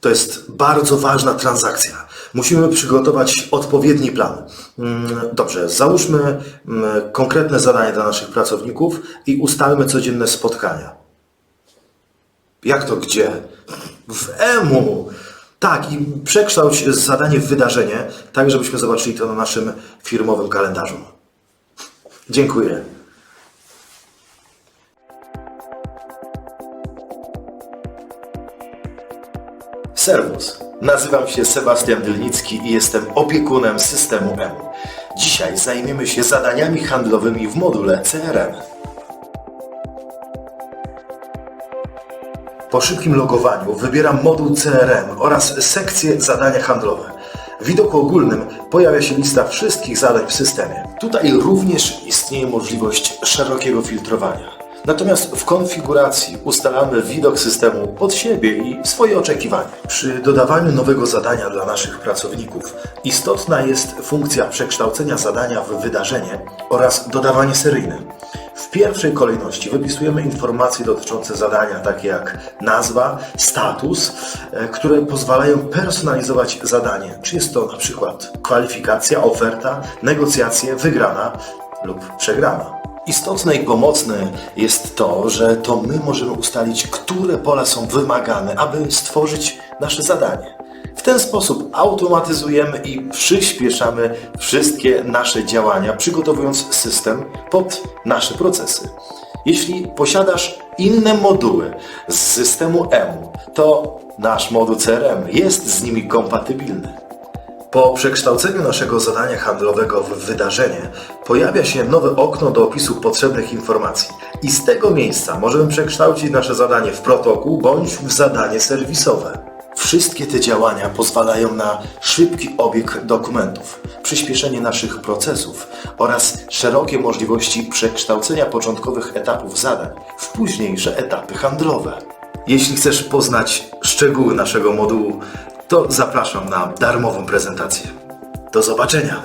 To jest bardzo ważna transakcja. Musimy przygotować odpowiedni plan. Mm, Dobrze, załóżmy mm, konkretne zadanie dla naszych pracowników i ustalmy codzienne spotkania. Jak to gdzie? W EMU! Tak, i przekształć zadanie w wydarzenie, tak żebyśmy zobaczyli to na naszym firmowym kalendarzu. Dziękuję. Serwus. Nazywam się Sebastian Dylnicki i jestem opiekunem systemu M. Dzisiaj zajmiemy się zadaniami handlowymi w module CRM. Po szybkim logowaniu wybieram moduł CRM oraz sekcję zadania handlowe. W widoku ogólnym pojawia się lista wszystkich zadań w systemie. Tutaj również istnieje możliwość szerokiego filtrowania. Natomiast w konfiguracji ustalamy widok systemu pod siebie i swoje oczekiwania. Przy dodawaniu nowego zadania dla naszych pracowników istotna jest funkcja przekształcenia zadania w wydarzenie oraz dodawanie seryjne. W pierwszej kolejności wypisujemy informacje dotyczące zadania, takie jak nazwa, status, e, które pozwalają personalizować zadanie. Czy jest to na przykład kwalifikacja, oferta, negocjacje, wygrana lub przegrana. Istotne i pomocne jest to, że to my możemy ustalić, które pola są wymagane, aby stworzyć nasze zadanie. W ten sposób automatyzujemy i przyspieszamy wszystkie nasze działania, przygotowując system pod nasze procesy. Jeśli posiadasz inne moduły z systemu EMU, to nasz moduł CRM jest z nimi kompatybilny. Po przekształceniu naszego zadania handlowego w wydarzenie pojawia się nowe okno do opisu potrzebnych informacji i z tego miejsca możemy przekształcić nasze zadanie w protokół bądź w zadanie serwisowe. Wszystkie te działania pozwalają na szybki obieg dokumentów, przyspieszenie naszych procesów oraz szerokie możliwości przekształcenia początkowych etapów zadań w późniejsze etapy handlowe. Jeśli chcesz poznać szczegóły naszego modułu, to zapraszam na darmową prezentację. Do zobaczenia!